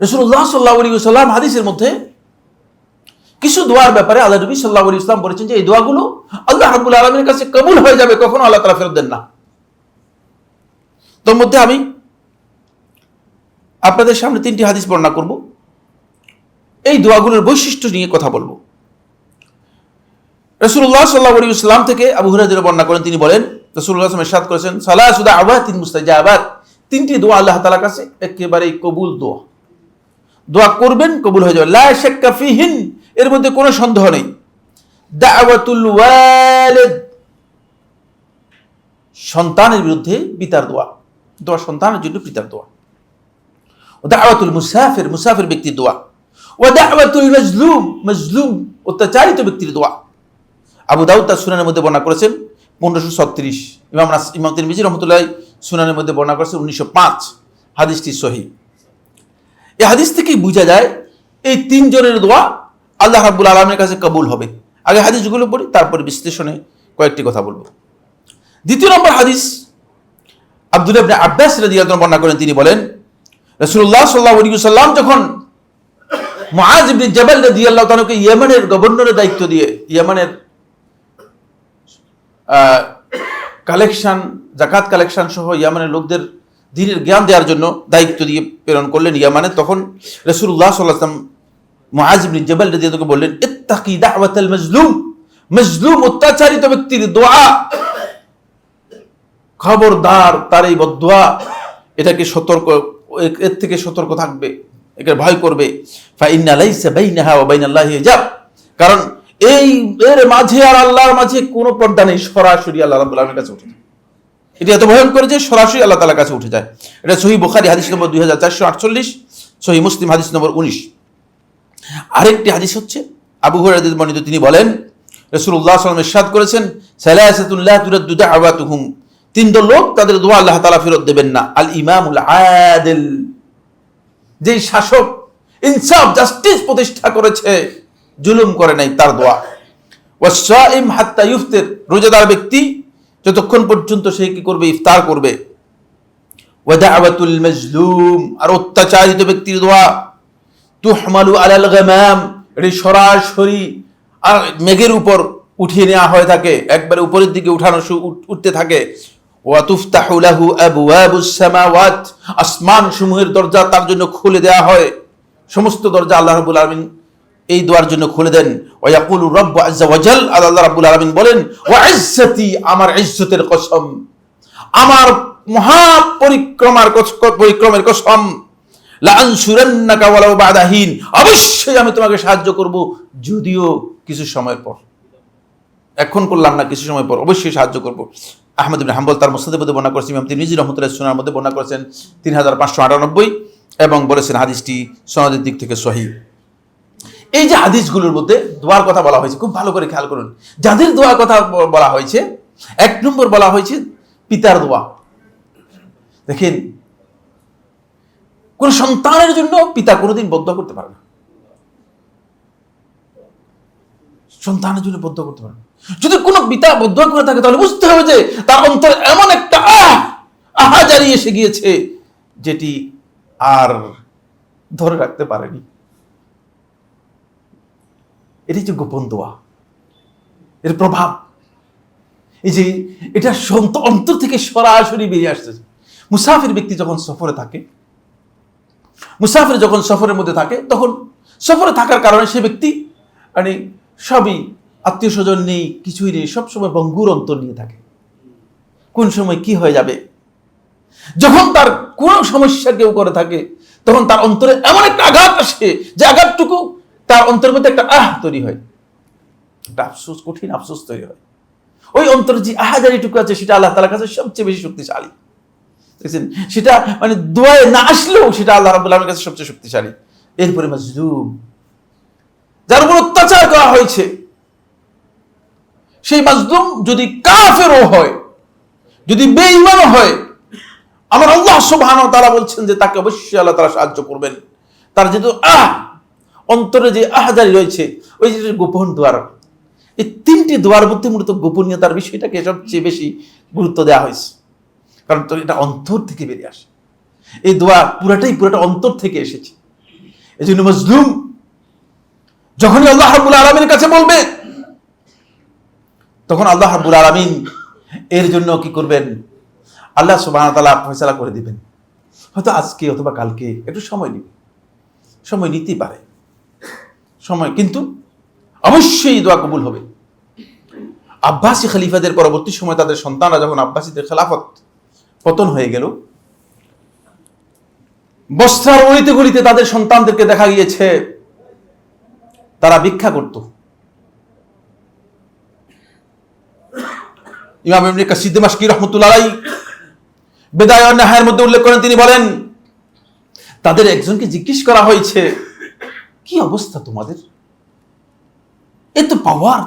রসুল্লাহ সাল্লাহ আলী সাল্লাম হাদিসের মধ্যে কিছু দোয়ার ব্যাপারে আল্লাহ নবী সাল্লাহ আলী ইসলাম বলেছেন যে এই দোয়াগুলো আল্লাহ রাবুল আলমীর কাছে কবুল হয়ে যাবে, কখনো আল্লাহ তালা ফেরত দেন না। তোর মধ্যে আমি আপনাদের সামনে তিনটি হাদিস বর্ণনা করব। এই দোয়াগুলোর বৈশিষ্ট্য নিয়ে কথা বলব। রসুল্লাহ সাল্লাহ আলী ইসলাম থেকে আবু হুরাদের বর্ণনা করেন, তিনি বলেন রসুল্লাহ আসলাম সাদ করেছেন সালাহ সুদা আবাদ তিন মুস্তাজা আবাদ তিনটি দোয়া আল্লাহ তালা কাছে একেবারেই কবুল দোয়া। দোয়া করবেন, কবুল হয়ে যাবে। লা শাক্কা ফিহিন, এর মধ্যে কোনো সন্দেহ নেই। দাওয়াতুল ওয়ালিদ, সন্তানের বিরুদ্ধে পিতার দোয়া। দোয়া সন্তানের জন্য পিতার দোয়া। দাওয়াতুল মুসাফির মুসাফির ব্যক্তির দোয়া। ও দাওয়াতুল মজলুম মজলুম, অত্যাচারিত ব্যক্তির দোয়া। আবু দাউদ তার সুনানের মধ্যে বর্ণনা করেছেন, পনেরোশো ছত্রিশ। ইমাম ইমাম তিরমিজি রহমতুল্লাহ সুনানের মধ্যে বর্ণনা করেছেন, উনিশশো পাঁচ। হাদিসটি সহি। এই হাদিস থেকেই বোঝা যায় এই তিনজনের দোয়া আল্লাহ রাব্বুল আলমের কাছে কবুল হবে। আগে হাদিসগুলো পড়ি, তারপরে বিশ্লেষণে কয়েকটি কথা বলব। দ্বিতীয় নম্বর হাদিস, আব্দুল আবনে আব্বাস রাদিয়াল্লাহু বর্ণনা করেন, তিনি বলেন, রাসূলুল্লাহ সাল্লাল্লাহু আলাইহি সাল্লাম যখন মুআজ ইবনে জাবাল রাদিয়াল্লাহু তাআলাকে ইয়েমেনের গভর্নরের দায়িত্ব দিয়ে, ইয়েমেনের কালেকশন জাকাত কালেকশন সহ ইয়ামানের লোকদের দিনের জ্ঞান দেওয়ার জন্য দায়িত্ব দিয়ে প্রেরণ করলেন। ইয়ামানে তখন রসুল্লাহ সাল্লাম মহাজিবিন জবাল বললেন দাওয়াতাল মজলুম। মজলুম অত্যাচারিত ব্যক্তির দোয়া। খবরদার তার এই বদোয়া। এটাকে সতর্ক, এর থেকে সতর্ক থাকবে, একে ভয় করবে। কারণ এই, এর মাঝে আর আল্লাহর মাঝে কোনো পর্দা নেই, সরাসরি আল্লাহ কাছে উঠে এটা এত ভয়ঙ্কর যে সরাসরি আল্লাহ তালার কাছে উঠে যায়। এটা সহি বুখারি, হাদিস নম্বর দুই হাজার চারশো আটচল্লিশ সহি মুসলিম, হাদিস নম্বর উনিশ। আরেকটি হাদিস হচ্ছে, আবু হুরায়রা বর্ণিত তিনি বলেন রসুল্লাহ সাল্লাম ইরশাদ করেছেন সালাসাতুল্লাহ তুরাদ্দুদা আওয়াতুহুম তিন দল লোক তাদের দোয়া আল্লাহ তালা ফেরত দেবেন না। আল ইমামুল আদিল, যেই শাসক ইনসাফ, জাস্টিস প্রতিষ্ঠা করেছে, জুলুম করে নাই তার দোয়া। ওয়াসাইম হাত্তা ইফতির রোজাদার ব্যক্তি যতক্ষণ পর্যন্ত সে কি করবে? ইফতার করবে। আর অত্যাচারিত ব্যক্তির দোয়া। তুহমালু আলাল গামাম, এটি সরাসরি আর মেঘের উপর উঠিয়ে নেওয়া হয়ে থাকে। একবারে উপরের দিকে উঠানো উঠতে থাকে। ওয়াতুফতাহু লাহু আবওয়াবুস সামাওয়াত। আসমান সমূহের দরজা তার জন্য খুলে দেওয়া হয়। সমস্ত দরজা আল্লাহ রাব্বুল এই দোয়ার জন্য খুলে দেন। ওয়াকুল রব্ব আজ্জা ওয়াজাল। আল্লাহ রাব্বুল আলামিন বলেন ওয়া ইজ্জতি আমার ইজ্জতের কসম। আমার মহা পরিক্রমার পরিক্রমের কসম। লা আনসুরান্নাকা ওয়ালাউ বাদাহিন অবশ্যই আমি তোমাকে সাহায্য করব, যদিও কিছু সময় পর। এখন করলাম না, কিছু সময় পর। অবশ্যই সাহায্য করব। আহমদ ইবিন হাম্বল তার মুসাদের মধ্যে বর্ণনা করেছেন, ইমাম তিরমিজি রহমতুল্লাহ সুনার মধ্যে বর্ণনা করেছেন, তিন হাজার পাঁচশো আটানব্বই, এবং বলেছেন হাদিসটি সনদের দিক থেকে সহি। এই যে হাদিসগুলোর মধ্যে দোয়ার কথা বলা হয়েছে, খুব ভালো করে খেয়াল করুন। যাদের দোয়ার কথা বলা হয়েছে, এক নম্বর বলা হয়েছে পিতার দোয়া। দেখেন, কোন সন্তানের জন্য পিতা কোনোদিন বদ্ধ করতে পারে না। সন্তানের জন্য বদ্ধ করতে পারে। যদি কোনো পিতা বদ্ধ করে থাকে, তাহলে বুঝতে হবে যে তার অন্তর এমন একটা, আহ আহাজারি এসে গিয়েছে, যেটি আর ধরে রাখতে পারেনি। এটি যে গোপন দোয়া, এর প্রভাব। এই যে এটা অন্তর থেকে সরাসরি বেরিয়ে আসতেছে মুসাফির ব্যক্তি যখন সফরে থাকে, মুসাফির যখন সফরের মধ্যে থাকে, তখন সফরে থাকার কারণে সে ব্যক্তি মানে সবই আত্মীয় স্বজন নেই, কিছুই নেই, সবসময় বঙ্গুর অন্তর নিয়ে থাকে। কোন সময় কি হয়ে যাবে? যখন তার কোনো সমস্যা কেউ করে থাকে, তখন তার অন্তরে এমন একটা আঘাত আসে যে আঘাতটুকু তার অন্তরের মধ্যে একটা আহ তৈরি হয়। একটা আফসোস, কঠিন আফসোস তৈরি হয়। ওই অন্তরে যে আহাজারিটুকু আছে, সেটা আল্লাহ তালার কাছে সবচেয়ে বেশি শক্তিশালী। দেখছেন? সেটা মানে দোয়ায় না আসলেও সেটা আল্লাহ রাবুল আলমের কাছে সবচেয়ে শক্তিশালী। এরপরে মাজলুম। যার উপর অত্যাচার করা হয়েছে, সেই মাজলুম যদি কাফেরও হয়, যদি বেঈমানও হয়, আমার আল্লাহ সুবহান তারা বলছেন যে তাকে অবশ্যই আল্লাহ তারা সাহায্য করবেন। তার যেহেতু আহ অন্তরে যে আহাজারি রয়েছে, ওই যে গোপন দোয়ার। এই তিনটি দোয়ার মধ্যে মূলত গোপনীয়তার বিষয়টাকে সবচেয়ে বেশি গুরুত্ব দেওয়া হয়েছে। কারণ তো এটা অন্তর থেকে বেরিয়ে আসে। এই দোয়া পুরাটাই পুরাটা অন্তর থেকে এসেছে। এই জন্য মজলুম, যখনই আল্লাহ রাব্বুল আলমীর কাছে বলবে, তখন আল্লাহ রাব্বুল আলমিন এর জন্য কি করবেন? আল্লাহ সুবাহ তালা ফয়সালা করে দিবেন। হয়তো আজকে অথবা কালকে একটু সময় নিবে। সময় নিতেই পারে। সময়। কিন্তু অবশ্যই দোয়া কবুল হবে। আব্বাসী খলিফাদের পরবর্তী সময় তাদের সন্তানরা যখন আব্বাসীদের খেলাফত পতন হয়ে গেল, বস্ত্রার গলিতে গলিতে তাদের সন্তানদেরকে দেখা গিয়েছে। তারা ভিক্ষা করত। ইমাম ইবনে কাসির দিমাশকি রহমতুল্লাহ বেদায় নেহায়ের মধ্যে উল্লেখ করেন, তিনি বলেন, তাদের একজনকে জিজ্ঞেস করা হয়েছে কি অবস্থা তোমাদের? এত পাওয়ার।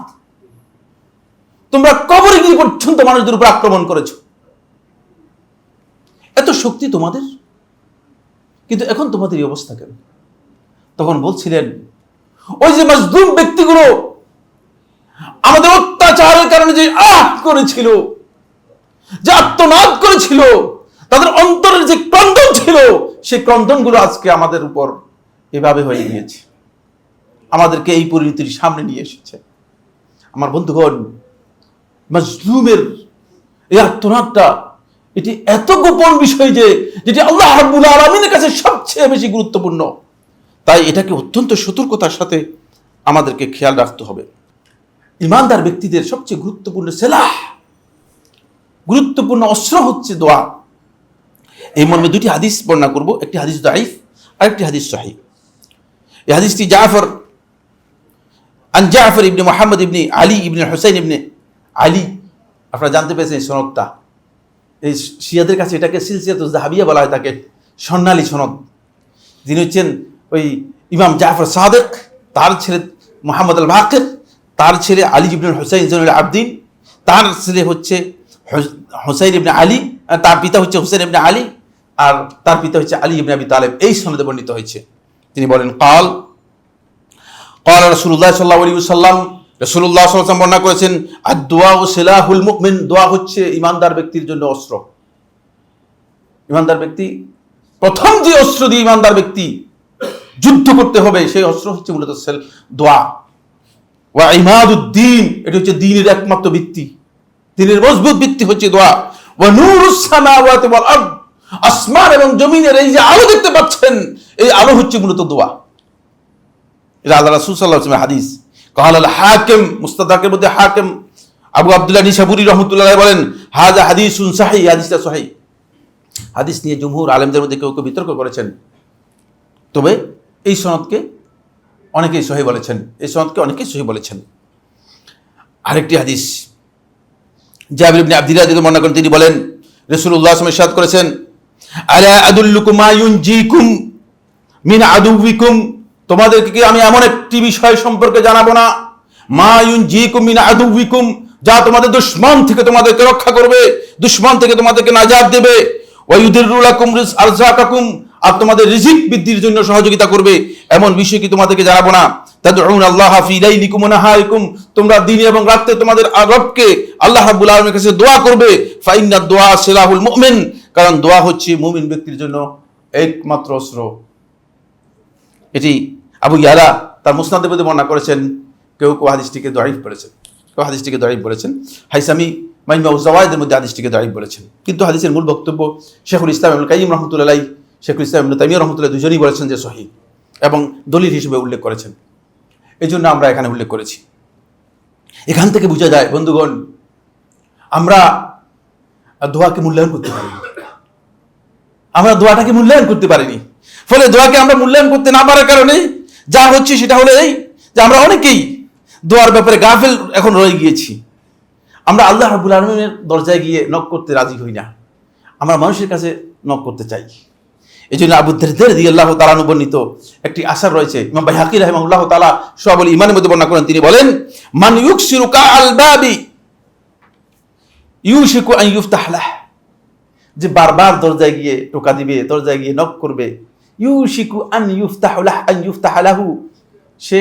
তোমরা কবরে গিয়ে পর্যন্ত মানুষদের উপর আক্রমণ করেছ। এত শক্তি তোমাদের? কিন্তু এখন তোমাদের এই অবস্থা কেন? তখন বলছিলেন, ওই যে মজদুম ব্যক্তিগুলো আমাদের অত্যাচারের কারণে যে আহ করেছিল, যে আত্মনাদ করেছিল, তাদের অন্তরের যে ক্রন্দন ছিল সেই ক্রন্দনগুলো আজকে আমাদের উপর এভাবে হয়ে গিয়েছে। আমাদেরকে এই পরিণতির সামনে নিয়ে এসেছে। আমার বন্ধুগণ, মজলুমের এই আত্মনাদটা এটি এত গোপন বিষয় যে, যেটি আল্লাহ রাব্বুল আলমিনের কাছে সবচেয়ে বেশি গুরুত্বপূর্ণ। তাই এটাকে অত্যন্ত সতর্কতার সাথে আমাদেরকে খেয়াল রাখতে হবে। ইমানদার ব্যক্তিদের সবচেয়ে গুরুত্বপূর্ণ সেলাহ, গুরুত্বপূর্ণ অস্ত্র হচ্ছে দোয়া। এই মর্মে দুটি হাদিস বর্ণনা করব, একটি হাদিস দাইফ আরেকটি হাদিস সাহি এই হাদিসটি জাফর আন জাফর ইবনে মোহাম্মদ ইবনে আলী ইবনে হোসেন ইবনে আলী। আপনারা জানতে পেরেছেন এই সনদটা। এই শিয়াদের কাছে এটাকে সিলসিয়াত জাহাবিয়া বলা হয় তাকে, স্বর্ণালী সনদ। যিনি হচ্ছেন ওই ইমাম জাফর সাদেক, তার ছেলে মোহাম্মদ আল বাকের, তার ছেলে আলী ইবনুল হোসাইন জনুল আবদিন, তার ছেলে হচ্ছে হোস- হোসাইন ইবনে আলী তার পিতা হচ্ছে হোসেন ইবনে আলী, আর তার পিতা হচ্ছে আলী ইবনে আবি তালেব। এই সনদে বর্ণিত হয়েছে। তিনি বলেন, কাল কল বর্ণনা করেছেন দোয়া ও দোয়া হচ্ছে ইমানদার ব্যক্তির জন্য অস্ত্র। ইমানদার ব্যক্তি, প্রথম যে অস্ত্র দিয়ে ইমানদার ব্যক্তি যুদ্ধ করতে হবে, সেই অস্ত্র হচ্ছে মূলত দোয়া ওয়া ইমাদুদ্দিন হচ্ছে দিনের একমাত্র ভিত্তি। দিনের মজবুত ভিত্তি হচ্ছে দোয়া ওয়া নুরুসামাওয়াতি ওয়াল আসমান এবং জমিনের এই যে আলো দেখতে পাচ্ছেন, এই আলো হচ্ছে মূলত দোয়া এটা আল্লাহ রাসূল আলাইহি হাদিস। কাল আল হাকিম মুস্তাদাকের মধ্যে হাকিম আবু আব্দুল্লাহ নিশাবুরি রহমতুল্লাহ বলেন হাজা হাদিসুন সাহি হাদিসটা সহি হাদিস নিয়ে জমহুর আলেমদের মধ্যে কেউ কেউ বিতর্ক করেছেন। তবে এই সনদকে অনেকেই সহি বলেছেন। এই সনদকে অনেকেই সহি বলেছেন। আরেকটি হাদিস, জাবির ইবনে আব্দুল্লাহ থেকে বর্ণনা করেন তিনি বলেন, রাসূলুল্লাহ সাল্লাল্লাহু আলাইহি করেছেন, আলা আদুল্লুকুম ইউনজিকুম মিন আদুবিকুম তোমাদেরকে কি আমি এমন একটি বিষয় সম্পর্কে জানাব না? মা ইউনজিকুম মিন আদুবিকুম যা তোমাদের দুশ্মন থেকে তোমাদেরকে রক্ষা করবে, দুশ্মন থেকে তোমাদেরকে নাজাত দেবে। ওয়ায়ুদিরুলাকুম রিজ আরজাকাকুম আর তোমাদের রিজিক বৃদ্ধির জন্য সহযোগিতা করবে। এমন বিষয় কি তোমাদেরকে জানাব না? তাদউন আল্লাহ ফি লাইলিকুম ওয়া নাহারিকুম তোমরা দিনে এবং রাতে তোমাদের রবকে আল্লাহ রাব্বুল আলামিনের কাছে দোয়া করবে। ফাইন্না দোয়া সিলাহুল মুমিন, কারণ দোয়া হচ্ছে মুমিন ব্যক্তির জন্য একমাত্র অস্ত্র। এটি আবু ইয়ালা তার মুসনাদের মধ্যে বর্ণনা করেছেন, কেউ কেউ হাদিসটিকে দরিফ বলেছেন, কেউ হাদিসটিকে দরিফ বলেছেন। হাইসামি মাইমা উজাওয়াইদের মধ্যে হাদিসটিকে দরিফ বলেছেন। কিন্তু হাদিসের মূল বক্তব্য শেখুল ইসলাম ইবনুল কাইম রহমতুল্লাহ শেখুল ইসলাম ইবনুল তাইমিয়া রহমতুল্লাহ দুজনই বলেছেন যে সহি এবং দলিল হিসেবে উল্লেখ করেছেন। এই জন্য আমরা এখানে উল্লেখ করেছি। এখান থেকে বোঝা যায়, বন্ধুগণ, আমরা দোয়াকে মূল্যায়ন করতে পারি আমরা দোয়াটাকে মূল্যায়ন করতে পারিনি। ফলে দোয়াকে আমরা মূল্যায়ন করতে না পারার কারণে যা হচ্ছে সেটা হলো এই যে আমরা অনেকেই দোয়ার ব্যাপারে গাফেল এখন রয়ে গিয়েছি। আমরা আল্লাহ রাবুল আলমের দরজায় গিয়ে নক করতে রাজি হই না। আমরা মানুষের কাছে নক করতে চাই। এই জন্য আবু ধীর দিয়ে আল্লাহ তালানু বর্ণিত একটি আশার রয়েছে। ইমাম ভাই হাকির রহমাউল্লাহ তালা সব ইমানের মধ্যে বর্ণনা করেন, তিনি বলেন, মান ইউকসিরু কা আল বাবি ইউশিকু আন ইউফতাহলাহ যে বারবার দরজায় গিয়ে টোকা দিবে, দরজায় গিয়ে নক করবে ইউশিকু আন ইউফতাহুলাহ আন ইউফতাহালাহু সে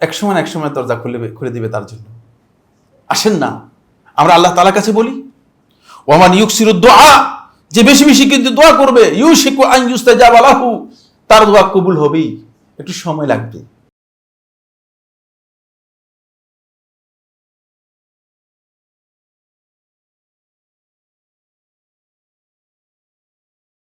এক সময় এক সময় দরজা খুলে খুলে দিবে তার জন্য। আসেন না। আমরা আল্লাহ তালার কাছে বলি ওমান ইউকসির দোয়া, যে বেশি বেশি কিন্তু দোয়া করবে ইউ ইউশিকু আন ইউস্তাজাব আলাহু তার দোয়া কবুল হবেই। একটু সময় লাগবে।